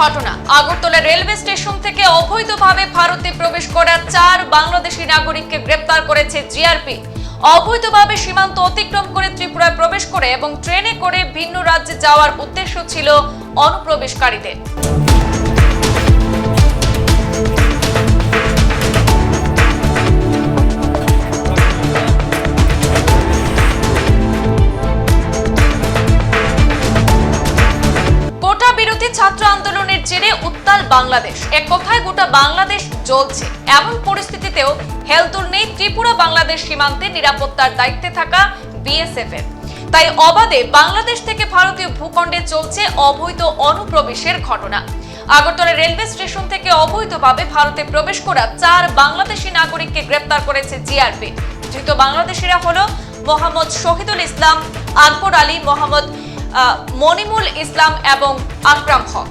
ঘটনা। Agartala railway station থেকে অবৈধভাবে ভারতে প্রবেশ করা চার বাংলাদেশি নাগরিককে গ্রেপ্তার করেছে জিআরপি। অবৈধভাবে সীমান্ত অতিক্রম করে ত্রিপুরায় প্রবেশ করে এবং ট্রেনে করে ভিন্ন রাজ্যে যাওয়ার উদ্দেশ্য ছিল অনুপ্রবেশকারীদের। উত্তাল বাংলাদেশ। এক কথায় গোটা বাংলাদেশ জ্বলছে। এমন পরিস্থিতিতেও হেলতুর নেই ত্রিপুরা বাংলাদেশ সীমান্তে নিরাপত্তার দায়িত্বে থাকা বিএসএফ এর তাই অবাধে বাংলাদেশ থেকে ভারতীয় ভূখণ্ডে চলছে অবৈধ অনুপ্রবেশের ঘটনা। আগরতলা রেলওয়ে স্টেশন থেকে অবৈধভাবে ভারতে প্রবেশ করা চার বাংলাদেশি নাগরিককে গ্রেপ্তার করেছে জিআরপি। ধৃত বাংলাদেশিরা হলো মোহাম্মদ শহীদুল ইসলাম, আকবর আলী মোহাম্মদ মনিমুল ইসলাম এবং আকরাম হক।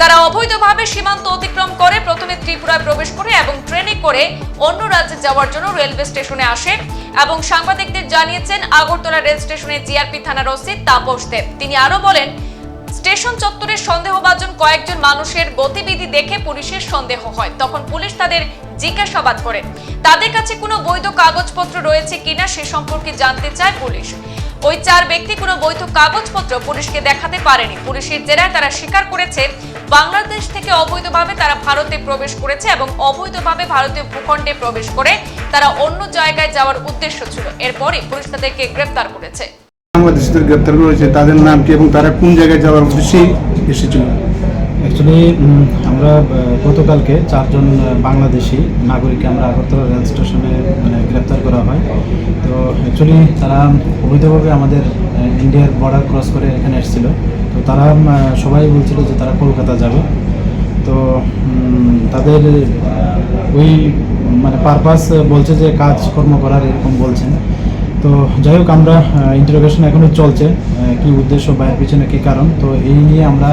তারা অবৈধভাবে সীমান্ত অতিক্রম করে প্রথমে ত্রিপুরায় প্রবেশ করে এবং ট্রেনে করে অন্য রাজ্যে যাওয়ার জন্য রেলওয়ে স্টেশনে আসে এবং সাংবাদিকদের জানিয়েছেন আগরতলা রেল স্টেশনে জিআরপি থানার ওসি তাপস দেব। তিনি আরও বলেন, স্টেশন চত্বরে সন্দেহভাজন কয়েকজন মানুষের গতিবিধি দেখে পুলিশের সন্দেহ হয়। তখন পুলিশ তাদের জিজ্ঞাসাবাদ করে। তাদের কাছে কোনো বৈধ কাগজপত্র রয়েছে কিনা সে সম্পর্কে জানতে চায় পুলিশ। ওই চার ব্যক্তি কোনো বৈধ কাগজপত্র পুলিশকে দেখাতে পারেনি। পুলিশের জেরায় তারা স্বীকার করেছে বাংলাদেশ থেকে অবৈধভাবে তারা ভারতে প্রবেশ করেছে এবং অবৈধভাবে ভারতীয় ভূখণ্ডে প্রবেশ করে তারা অন্য জায়গায় যাওয়ার উদ্দেশ্য ছিল। এরপরই পুলিশ তাদেরকে গ্রেপ্তার করেছে। বাংলাদেশিদের গ্রেপ্তার করেছে, তাদের নাম কি এবং তারা কোন জায়গায় যাওয়ার উদ্দেশ্যে এসেছিল? অ্যাকচুয়ালি আমরা গতকালকে চারজন বাংলাদেশি নাগরিককে আমরা আগরতলা রেল স্টেশনে মানে গ্রেপ্তার করা হয়। তো অ্যাকচুয়ালি তারা অবৈধভাবে আমাদের ইন্ডিয়ার বর্ডার ক্রস করে এখানে এসেছিল। তো তারা সবাই বলছিল যে তারা কলকাতা যাবে। তো তাদের, ওই মানে পারপাস বলছে যে কাজকর্ম করার এরকম বলছেন। তো যাই হোক আমরা ইন্টারোগেশন এখনও চলছে কি উদ্দেশ্য বা এর পিছনে কী কারণ। তো এই নিয়ে আমরা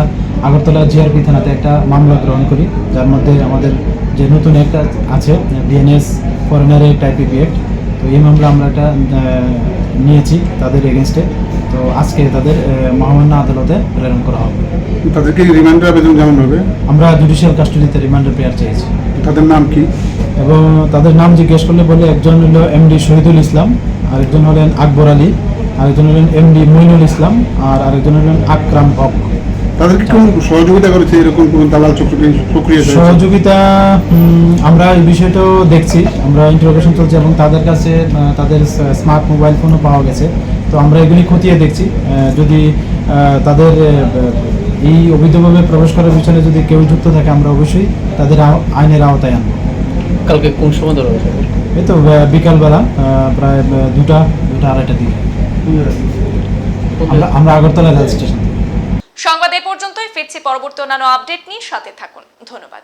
আগরতলা জিআরপি থানাতে একটা মামলা গ্রহণ করি যার মধ্যে আমাদের যে নতুন একটা আছে ডিএনএস ফরেনার আইপিপি অ্যাক্ট তো এই মামলা আমরা একটা নিয়েছি তাদের এগেনস্টে তো আজকে তাদের মহামান্য আদালতে প্রেরণ করা হবে। তাদেরকে রিমান্ডার আবেদন জানানো হবে? আমরা জুডিশিয়াল কাস্টডিতে রিমান্ডার প্রেয়ার চেয়েছি তাদের নাম কি? এবং তাদের নাম জিজ্ঞেস করলে বলে একজন হলো এমডি শহীদুল ইসলাম আরেকজন হলেন আকবর আলী আরেকজন হলেন এমডি মইনুল ইসলাম আর আরেকজন হলেন আকরাম হক। তাদেরকে সহযোগিতা করেছে এরকম কোন দালাল চক্রটি সহযোগিতা আমরা এই বিষয়টাও দেখছি আমরা ইন্টারোগেশন চলছে এবং তাদের কাছে তাদের স্মার্ট মোবাইল ফোনও পাওয়া গেছে। তো আমরা এগুলি খতিয়ে দেখছি যদি তাদের এই অবৈধভাবে প্রবেশ করার পিছনে যদি কেউ যুক্ত থাকে আমরা অবশ্যই তাদের আইনের আওতায় আনব। কালকে কোন সময় ধরা? হয়েছে এই তো আহ, বিকালবেলা আহ, প্রায় দুটা দুটা আড়াইটা দিকে। আমরা আমরা আগরতলা রেল স্টেশন সংবাদ এ পর্যন্তই ফিরছি পরবর্তী অন্যান্য আপডেট নিয়ে সাথে থাকুন। ধন্যবাদ।